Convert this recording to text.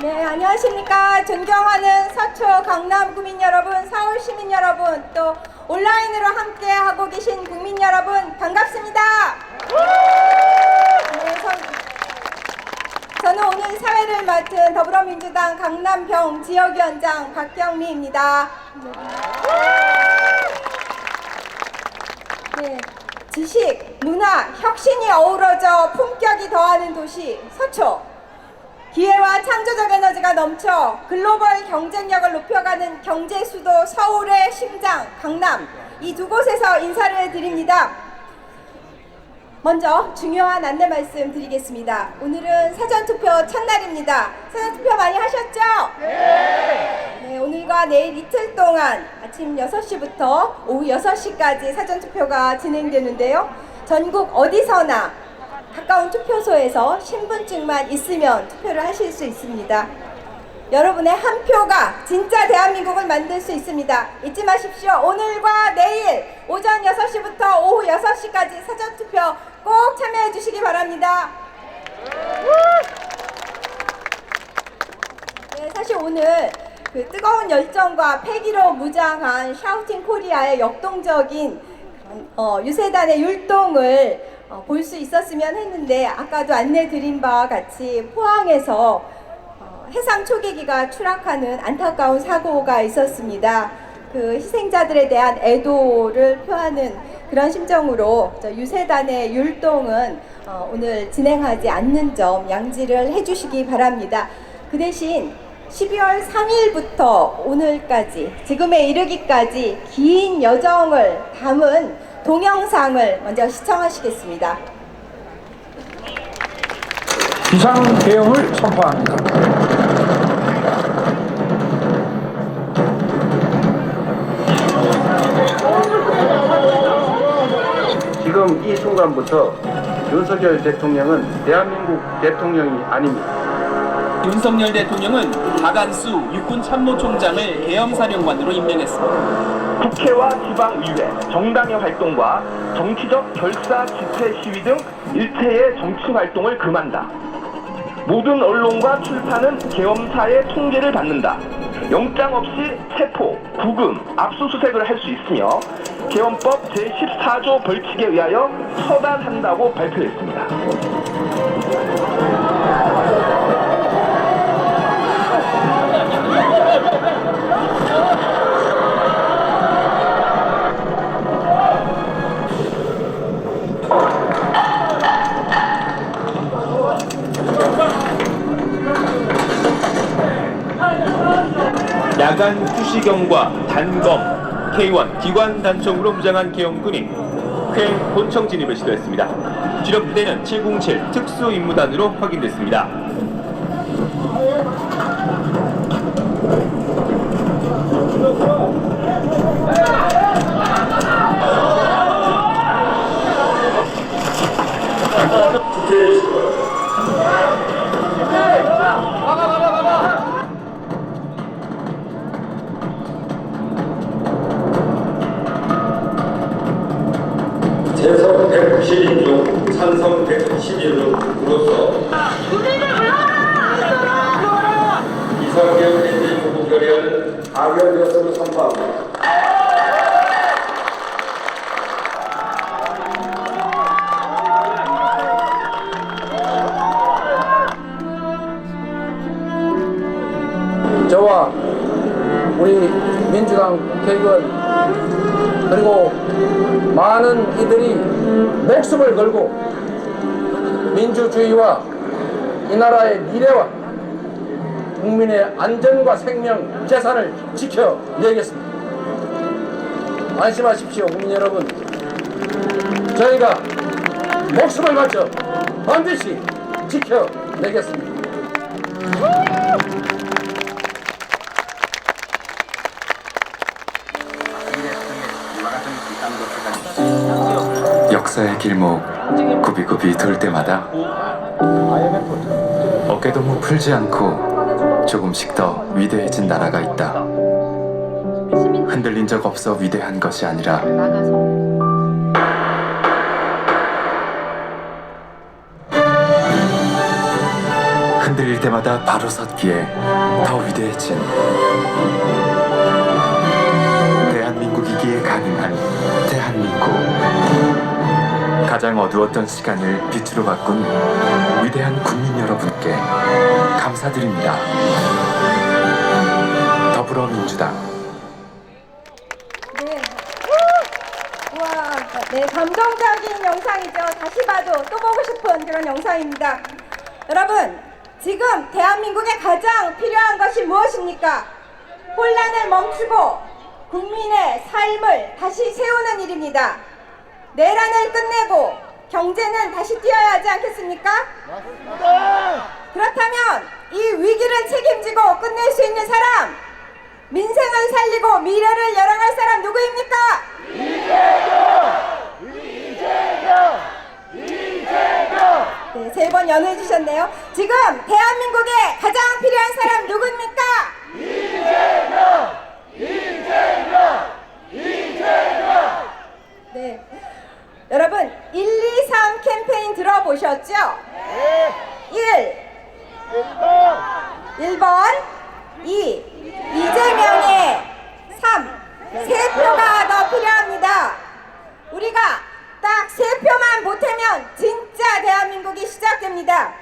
네, 안녕하십니까. 존경하는 서초 강남 구민 여러분, 서울 시민 여러분, 또 온라인으로 함께 하고 계신 국민 여러분, 반갑습니다. 네, 선- 저는 오늘 사회를 맡은 더불어민주당 강남병 지역위원장 박경미입니다. 네, 지식, 문화, 혁신이 어우러져 품격이 더하는 도시 서초. 기회와 창조적 에너지가 넘쳐 글로벌 경쟁력을 높여가는 경제 수도 서울의 심장 강남 이 두 곳에서 인사를 드립니다. 먼저 중요한 안내 말씀 드리겠습니다. 오늘은 사전투표 첫날입니다. 사전투표 많이 하셨죠? 네, 오늘과 내일 이틀 동안 아침 6시부터 오후 6시까지 사전투표가 진행되는데요. 전국 어디서나 가까운 투표소에서 신분증만 있으면 투표를 하실 수 있습니다. 여러분의 한 표가 진짜 대한민국을 만들 수 있습니다. 잊지 마십시오. 오늘과 내일 오전 6시부터 오후 6시까지 사전투표 꼭 참여해 주시기 바랍니다. 네, 사실 오늘 그 뜨거운 열정과 패기로 무장한 샤우팅 코리아의 역동적인 어, 유세단의 율동을 어, 볼수 있었으면 했는데 아까도 안내 드린 바와 같이 포항에서 어, 해상 초계기가 추락하는 안타까운 사고가 있었습니다. 그 희생자들에 대한 애도를 표하는 그런 심정으로 저 유세단의 율동은 어, 오늘 진행하지 않는 점 양지를 해주시기 바랍니다. 그 대신 12월 3일부터 오늘까지 지금에 이르기까지 긴 여정을 담은 동영상을 먼저 시청하시겠습니다. 비상 계엄을 선포합니다. 지금 이 순간부터 윤석열 대통령은 대한민국 대통령이 아닙니다. 윤석열 대통령은 박안수 육군 참모총장을 계엄사령관으로 임명했습니다. 국회와 지방의회, 정당의 활동과 정치적 결사 집회 시위 등 일체의 정치 활동을 금한다. 모든 언론과 출판은 계엄사의 통제를 받는다. 영장 없이 체포, 구금, 압수수색을 할 수 있으며 계엄법 제14조 벌칙에 의하여 처단한다고 발표했습니다. 야간 투시경과 단검, K1 기관 단총으로 무장한 계엄군이 쾌 본청 진입을 시도했습니다. 주력 부대는 707 특수임무단으로 확인됐습니다. 재석 190인 중 찬성 111으로서 이상경 엔진 후보 결의안은 가결되었음을 선포합니다. 저와 우리 민주당 국회의원 그리고 많은 이들이 목숨을 걸고 민주주의와 이 나라의 미래와 국민의 안전과 생명, 재산을 지켜내겠습니다. 안심하십시오, 국민 여러분. 저희가 목숨을 바쳐 반드시 지켜내겠습니다. 역사의 길목 굽이굽이 돌 때마다 어깨동무 풀지 않고 조금씩 더 위대해진 나라가 있다. 흔들린 적 없어 위대한 것이 아니라 흔들릴 때마다 바로 섰기에 더 위대해진 가장 어두웠던 시간을 빛으로 바꾼 위대한 국민 여러분께 감사드립니다. 더불어민주당 네. 우와, 네, 감동적인 영상이죠. 다시 봐도 또 보고 싶은 그런 영상입니다. 여러분, 지금 대한민국에 가장 필요한 것이 무엇입니까? 혼란을 멈추고 국민의 삶을 다시 세우는 일입니다. 내란을 끝내고 경제는 다시 뛰어야 하지 않겠습니까? 그렇다면 이 위기를 책임지고 끝낼 수 있는 사람, 민생을 살리고 미래를 열어갈 사람 누구입니까? 네, 세 번 연호해 주셨네요. 지금 대한민국에 가장 필요한 사람 누구입니까? 2. 이재명의 3. 세 표가 더 필요합니다. 우리가 딱 세 표만 보태면 진짜 대한민국이 시작됩니다.